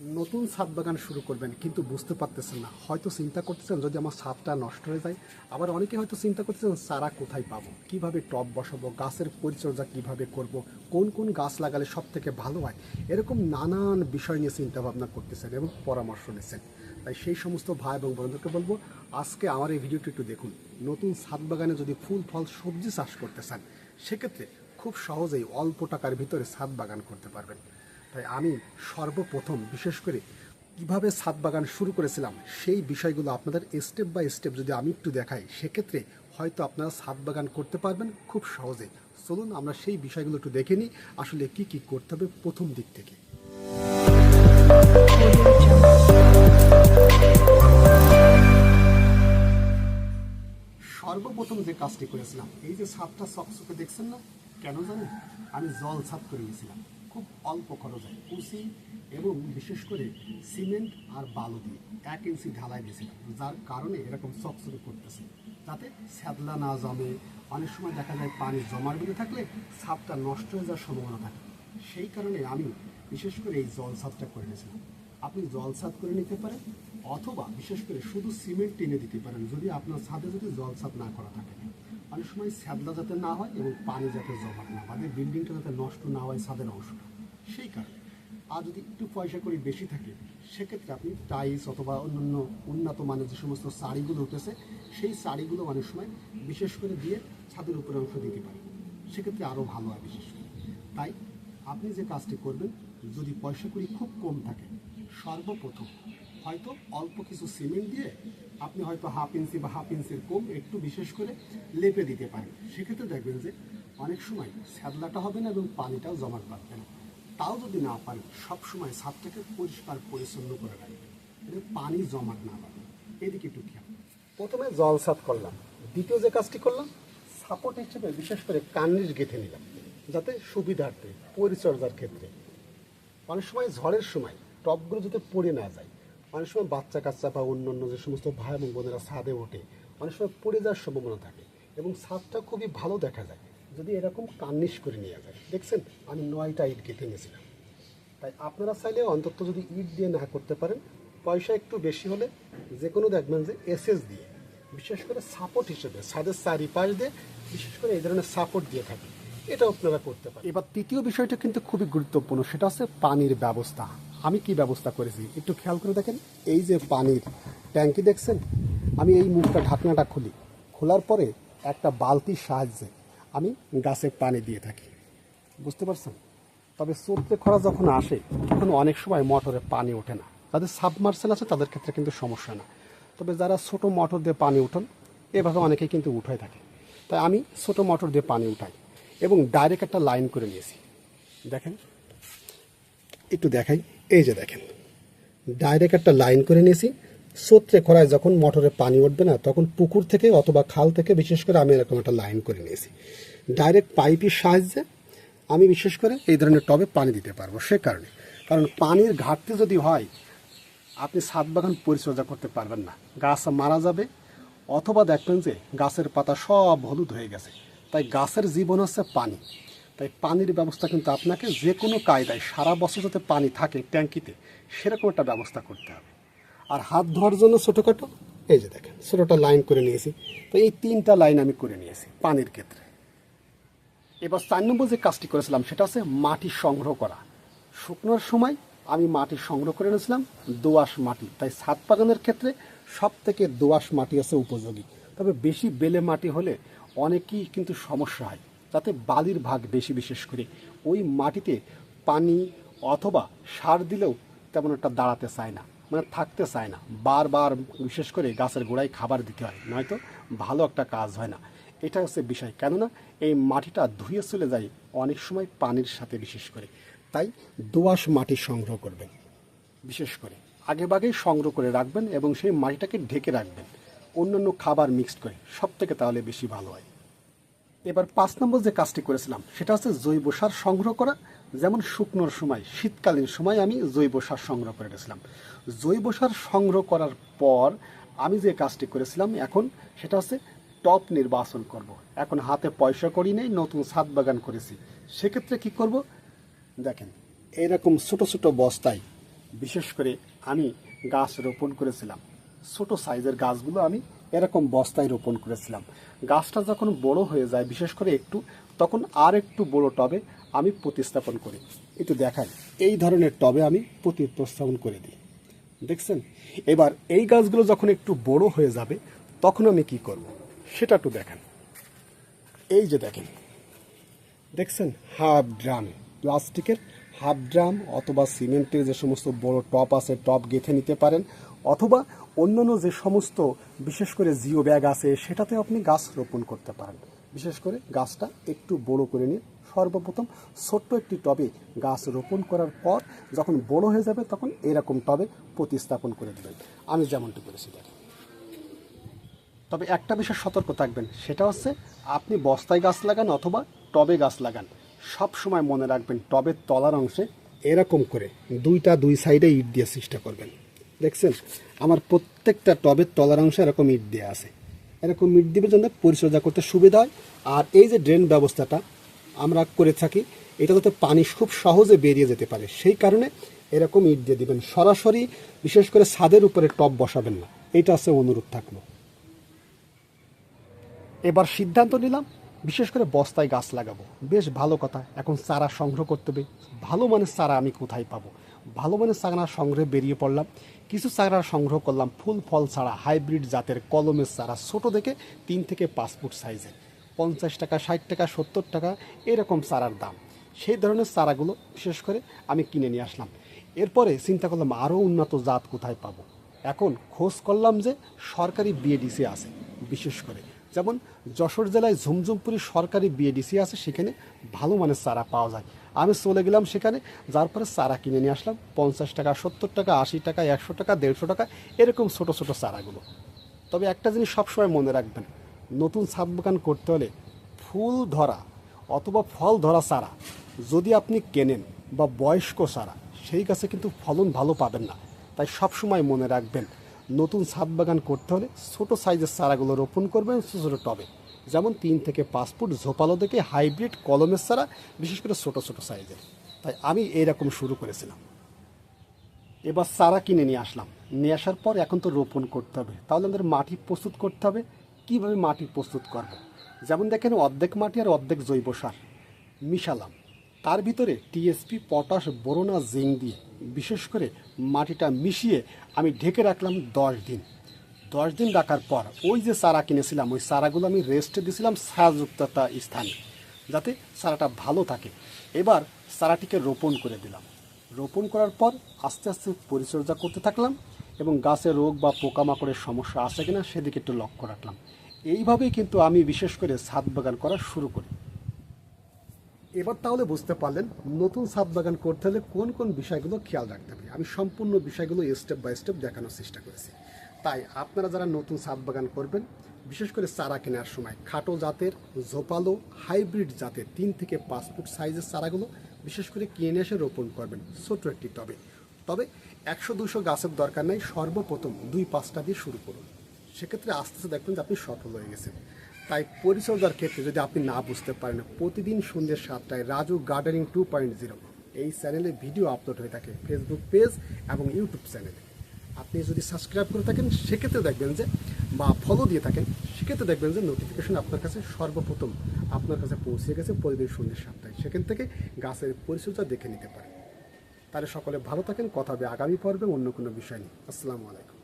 নতুন ছাদ বাগান শুরু করবেন, কিন্তু বুঝতে পারতেছেন না। হয়তো চিন্তা করতেছেন, যদি আমার ছাদটা নষ্ট হয়ে যায়, আবার অনেকে হয়তো চিন্তা করতেছেন, চারা কোথায় পাবো? কীভাবে টব বসাবো? গাছের পরিচর্যা কীভাবে করব? কোন কোন গাছ লাগালে সব থেকে ভালো হয়? এরকম নানান বিষয় নিয়ে চিন্তা ভাবনা করতেছেন এবং পরামর্শ নিচ্ছেন। তাই সেই সমস্ত ভাই এবং বন্ধুকে বলব, আজকে আমার এই ভিডিওটি একটু দেখুন। নতুন ছাদ বাগানে যদি ফুল, ফল, সবজি চাষ করতে চান, সেক্ষেত্রে খুব সহজেই অল্প টাকার ভিতরে ছাদ বাগান করতে পারবেন। তাই আমি সর্বপ্রথম, বিশেষ করে কীভাবে ছাদ বাগান শুরু করেছিলাম, সেই বিষয়গুলো আপনাদের স্টেপ বাই স্টেপ যদি আমি একটু দেখাই, সেক্ষেত্রে হয়তো আপনারা ছাদ বাগান করতে পারবেন খুব সহজে। চলুন, আমরা সেই বিষয়গুলো একটু দেখে নিই, আসলে কি কি করতে হবে প্রথম দিক থেকে। সর্বপ্রথম যে কাজটি করেছিলাম, এই যে ছাদটা চকচকে দেখছেন না? কেন জানেন আমি জল ছাদ করে নিয়েছিলাম। খুব অল্প খরচে কুচি এবং বিশেষ করে সিমেন্ট আর বালু দিয়ে এক ইঞ্চি ঢালাই দিয়েছিলাম, যার কারণে এরকম চকচকে করতেছে। তাতে স্যাদলা না জমে, অনেক সময় দেখা যায় পানি জমার বেঁধে থাকলে ছাদটা নষ্ট হয়ে যাওয়ার সম্ভাবনা থাকে। সেই কারণে আমি বিশেষ করে এই জল ছাদটা করে নিয়েছিলাম আপনি জল ছাদ করে নিতে পারেন, অথবা বিশেষ করে শুধু সিমেন্ট টেনে দিতে পারেন, যদি আপনার ছাদে যদি জল ছাদ না করা থাকে। অনেক সময় স্যাদলা যাতে না হয় এবং পানি যাতে জমা না হয় বিল্ডিংটা যাতে নষ্ট না হয় ছাদের অংশটা সেই কারণে আর যদি একটু পয়সা করি বেশি থাকে, সেক্ষেত্রে আপনি টাইলস অথবা অন্যান্য উন্নত মানের যে সমস্ত শাড়িগুলো উঠেছে, সেই শাড়িগুলো অনেক সময় বিশেষ করে দিয়ে ছাদের উপরে অংশ দিতে পারেন। সেক্ষেত্রে আরও ভালো হয় বিশেষ করে। তাই আপনি যে কাজটি করবেন, যদি পয়সা করি খুব কম থাকে, সর্বপ্রথম হয়তো অল্প কিছু সিমেন্ট দিয়ে আপনি হয়তো হাফ ইঞ্চি বা হাফ ইঞ্চির কম, একটু বিশেষ করে লেপে দিতে পারেন। সেক্ষেত্রে দেখবেন যে অনেক সময় স্যাদলাটা হবে না এবং পানিটাও জমাট বাঁধবে না। তাও যদি না পারেন সবসময় ছাদটাকে পরিষ্কার, পরিচ্ছন্ন করে রাখবেন। পানি জমাট না বাঁধে। এদিকে একটু খেয়াল। প্রথমে জল সাফ করলাম। দ্বিতীয় যে কাজটি করলাম সাপোর্ট হিসেবে বিশেষ করে কান্নির গেঁথে নিলাম, যাতে সুবিধার্থে, পরিচর্যার ক্ষেত্রে। অনেক সময় ঝড়ের সময় টপগুলো যাতে পড়ে না যায় অনেক সময় বাচ্চা কাচ্চা বা অন্য অন্য যে সমস্ত ভাই এবং বোনেরা ছাদে ওঠে, অনেক সময় পড়ে যাওয়ার সম্ভাবনা থাকে এবং ছাদটা খুবই ভালো দেখা যায়, যদি এরকম কার্নিশ করে নিয়ে যায়। দেখছেন, আমি নয়টা ইট গেঁথে নিয়েছিলাম তাই আপনারা চাইলে অন্তত যদি ইট দিয়ে না করতে পারেন, পয়সা একটু বেশি হলে যে কোনো দেখবেন যে এসএস দিয়ে, বিশেষ করে সাপোর্ট হিসেবে, ছাদের চারিপাশ দিয়ে, বিশেষ করে এই ধরনের সাপোর্ট দিয়ে থাকে এটা আপনারা করতে পারেন। এবার তৃতীয় বিষয়টা কিন্তু খুবই গুরুত্বপূর্ণ, সেটা হচ্ছে পানির ব্যবস্থা। আমি কি ব্যবস্থা করেছি? একটু খেয়াল করে দেখেন। এই যে পানির ট্যাঙ্কি দেখছেন? আমি এই মুখটা, ঢাকনাটা খুলি। খোলার পরে একটা বালতির সাহায্যে আমি গাছে পানি দিয়ে থাকি। বুঝতে পারছেন? তবে চোদ্দে খরা যখন আসে, তখন অনেক সময় মোটরে পানি ওঠে না। যাদের সাবমার্সেল আছে, তাদের ক্ষেত্রে কিন্তু সমস্যা না। তবে যারা ছোট মোটর দিয়ে পানি উঠান, এভাবে অনেকেই কিন্তু উঠায় থাকে। তাই আমি ছোট মোটর দিয়ে পানি উঠাই এবং ডাইরেক্ট একটা লাইন করে নিয়েছি। দেখেন? একটু দেখাই। এই যে দেখেন, ডাইরেক্ট একটা লাইন করে নিয়েছি স্রোতে খরায় যখন মোটরে পানি উঠবে না, তখন পুকুর থেকে অথবা খাল থেকে বিশেষ করে আমি এরকম একটা লাইন করে নিয়েছি। ডাইরেক্ট পাইপের সাহায্যে আমি বিশেষ করে এই ধরনের টবে পানি দিতে পারব সে কারণে। কারণ পানির ঘাটতি যদি হয়, আপনি ছাদ বাগান পরিচর্যা করতে পারবেন না। গাছ মারা যাবে, অথবা দেখবেন যে গাছের পাতা সব হলুদ হয়ে গেছে। তাই গাছের জীবন হচ্ছে পানি। তাই পানির ব্যবস্থা কিন্তু আপনাকে যে কোনো কায়দায় সারা বছর যাতে পানি থাকে ট্যাঙ্কিতে, সেরকম একটা ব্যবস্থা করতে হবে। আর হাত ধোয়ার জন্য ছোটোখাটো, এই যে দেখেন, ছোটোটা লাইন করে নিয়েছি। তো এই তিনটা লাইন আমি করে নিয়েছি পানির ক্ষেত্রে। এবার চার নম্বর যে কাজটি করেছিলাম, সেটা হচ্ছে মাটি সংগ্রহ করা। শুকনোর সময় আমি মাটি সংগ্রহ করে এনেছিলাম, দোআঁশ মাটি। তাই ছাদ বাগানের ক্ষেত্রে সব থেকে দোআঁশ মাটি আছে উপযোগী। তবে বেশি বেলে মাটি হলে অনেকই কিন্তু সমস্যা হয়। যাতে বালির ভাগ বেশি বিশেষ করে। ওই মাটিতে পানি অথবা সার দিলেও তেমন একটা দাঁড়াতে চায় না মানে থাকতে চায় না। বারবার বিশেষ করে গাছের গোড়ায় খাবার দিতে হয়, নয়তো ভালো একটা কাজ হয় না। এটা হচ্ছে বিষয়। কেননা এই মাটিটা ধুয়ে চলে যায় অনেক সময় পানির সাথে বিশেষ করে। তাই দোআঁশ মাটি সংগ্রহ করবেন, বিশেষ করে। আগেভাগেই সংগ্রহ করে রাখবেন এবং সেই মাটিটাকে ঢেকে রাখবেন। অন্যান্য খাবার মিক্সড করে সব থেকে তাহলে বেশি ভালো হয়। এবার পাঁচ নম্বর যে কাজটি করেছিলাম, সেটা হচ্ছে জৈব সার সংগ্রহ করা। যেমন শুকনোর সময়, শীতকালীন সময় আমি জৈব সার সংগ্রহ করে রেখেছিলাম। জৈব সার সংগ্রহ করার পর আমি যে কাজটি করেছিলাম এখন, সেটা হচ্ছে টপ নির্বাচন করব। এখন হাতে পয়সা করি নেই, নতুন ছাদ বাগান করেছি। সেক্ষেত্রে কি করব? দেখেন, এরকম ছোট ছোট বস্তায়, বিশেষ করে আমি গাছ রোপণ করেছিলাম। ছোট সাইজের গাছগুলো আমি এরকম বস্তায় রোপণ করেছিলাম। গাছটা যখন বড় হয়ে যায়, বিশেষ করে একটু, তখন আর একটু বড় টবে আমি প্রতিস্থাপন করি। একটু দেখাই। এই ধরনের টবে আমি প্রতিস্থাপন করে দিই। দেখছেন? এবার এই গাছগুলো যখন একটু বড় হয়ে যাবে, তখন আমি কি করব? সেটা একটু দেখেন। এই যে দেখেন। দেখছেন? Half drum. প্লাস্টিকের হাফ ড্রাম অথবা সিমেন্টের যে সমস্ত বড় টপ আছে, টপ গেঁথে নিতে পারেন, অথবা অন্যান্য যে সমস্ত, বিশেষ করে জিও ব্যাগ আছে, সেটাতে আপনি গাছ রোপণ করতে পারেন। বিশেষ করে গাছটা একটু বড় করে নিন। সর্বপ্রথম ছোট্ট একটি টবে গাছ রোপণ করার পর যখন বড় হয়ে যাবে, তখন এরকম টবে প্রতিস্থাপন করে দেবেন। আমি যেমনটি করেছি দেখেন। তবে একটা বিষয় সতর্ক থাকবেন, সেটা হচ্ছে আপনি বস্তায় গাছ লাগান অথবা টবে গাছ লাগান। সব সময় মনে রাখবেন, টবের তলার অংশে এরকম করে দুইটা দুই সাইডে ইট দিয়ে চেষ্টা করবেন। দেখছেন? আমার প্রত্যেকটা টবের তলার অংশে এরকম ইট দেওয়া আছে। এরকম ইট দিবের জন্য পরিচর্যা করতে সুবিধা হয়। আর এই যে ড্রেন ব্যবস্থাটা আমরা করে থাকি, এটা যাতে পানি খুব সহজে বেরিয়ে যেতে পারে। সেই কারণে এরকম ইট দিয়ে দিবেন। সরাসরি বিশেষ করে ছাদের উপরে টব বসাবেন না। এটা হচ্ছে অনুরোধ থাকল। এবার সিদ্ধান্ত নিলাম, বিশেষ করে বস্তায় গাছ লাগাবো। বেশ ভালো কথা। এখন চারা সংগ্রহ করতে হবে। ভালো মানের চারা আমি কোথায় পাবো? ভালো মানের চারা সংগ্রহে বেরিয়ে পড়লাম। কিছু চারা সংগ্রহ করলাম। ফুল, ফল ছাড়া হাইব্রিড জাতের কলমের চারা ছোট দেখে তিন থেকে পাঁচ ফুট সাইজের। পঞ্চাশ টাকা, ষাট টাকা, সত্তর টাকা এরকম চারার দাম। সেই ধরনের চারাগুলো বিশেষ করে আমি কিনে নিয়ে আসলাম। এরপরে চিন্তা করলাম, আরও উন্নত জাত কোথায় পাবো? এখন খোঁজ করলাম যে সরকারি বিএডিসি আছে, বিশেষ করে। যেমন যশোর জেলায় ঝুমঝুমপুরি সরকারি বিএডিসি আছে, সেখানে ভালো মানের চারা পাওয়া যায়। আমি চলে গেলাম সেখানে, যার পরে চারা কিনে নিয়ে আসলাম, পঞ্চাশ টাকা, সত্তর টাকা, আশি টাকা, একশো টাকা, দেড়শো টাকা, এরকম ছোট ছোট চারাগুলো। তবে একটা জিনিস সবসময় মনে রাখবেন, নতুন ছাদ বাগান করতে হলে ফুল ধরা অথবা ফল ধরা চারা, যদি আপনি কেনেন বা বয়স্ক চারা, সেই গাছে কিন্তু ফলন ভালো পাবেন না। তাই সবসময় মনে রাখবেন, নতুন ছাদ বাগান করতে হলে ছোট সাইজের চারাগুলো রোপণ করবেন, ছোটো ছোটো টবে। যেমন তিন থেকে পাঁচ ফুট ঝোপালো থেকে হাইব্রিড কলমের চারা বিশেষ করে ছোট ছোট সাইজের। তাই আমি এইরকম শুরু করেছিলাম। এবার চারা কিনে নিয়ে আসলাম। নিয়ে আসার পর এখন তো রোপণ করতে হবে। তাহলে আমাদের মাটি প্রস্তুত করতে হবে। কীভাবে মাটি প্রস্তুত করব। যেমন দেখেন, অর্ধেক মাটি আর অর্ধেক জৈব সার। মিশালাম। তার ভিতরে টিএসপি, পটাশ, বোরোনা জিঙ্ক দিয়ে বিশেষ করে মাটিটা মিশিয়ে আমি ঢেকে রাখলাম দশ দিন। দশ দিন রাখার পর ওই যে চারা কিনেছিলাম, ওই চারাগুলো আমি রেস্টে দিয়েছিলাম ছায়াযুক্ত একটা স্থানে, যাতে চারাটা ভালো থাকে। এবার চারাটিকে রোপণ করে দিলাম। রোপণ করার পর আস্তে আস্তে পরিচর্যা করতে থাকলাম এবং গাছে রোগ বা পোকামাকড়ের সমস্যা আছে কিনা সেদিকে একটু লক্ষ্য রাখলাম। এইভাবেই কিন্তু আমি বিশেষ করে ছাদ বাগান করা শুরু করি। এবার তাহলে বুঝতে পারলেন নতুন ছাদ বাগান করতে হলে কোন কোন বিষয়গুলো খেয়াল রাখতে হবে। আমি সম্পূর্ণ বিষয়গুলো স্টেপ বাই স্টেপ দেখানোর চেষ্টা করেছি। তাই আপনারা যারা নতুন ছাদ বাগান করবেন, বিশেষ করে চারা কেনার সময় খাটো জাতের জোপালো হাইব্রিড জাতের তিন থেকে পাঁচ ফুট সাইজের চারাগুলো বিশেষ করে কিনে এসে রোপণ করবেন। ছোট একটি টবে। তবে একশো দুশো গাছের দরকার নেই, সর্বপ্রথম দুই পাঁচটা দিয়ে শুরু করুন। সেক্ষেত্রে আস্তে আস্তে দেখবেন যে আপনি সফল হয়ে গেছেন। তাই পরিচর্যার ক্ষেত্রে যদি আপনি না বুঝতে পারেন, প্রতিদিন সন্ধ্যে সাতটায় Raju gardening two point zero এই চ্যানেলে ভিডিও আপলোড হয়ে থাকে ফেসবুক পেজ এবং ইউটিউব চ্যানেলে। আপনি যদি সাবস্ক্রাইব করে থাকেন, সেক্ষেত্রে দেখবেন যে, বা ফলো দিয়ে থাকেন, সেক্ষেত্রে দেখবেন যে নোটিফিকেশন আপনার কাছে সর্বপ্রথম আপনার কাছে পৌঁছে গেছে পরিবেশ সন্ধ্যে সাতটায়। সেখান থেকে গাছের পরিচর্যা দেখে নিতে পারেন। তাহলে সকলে ভালো থাকেন, কথা হবে আগামী পর্বে অন্য কোনো বিষয় নেই আসসালামু আলাইকুম।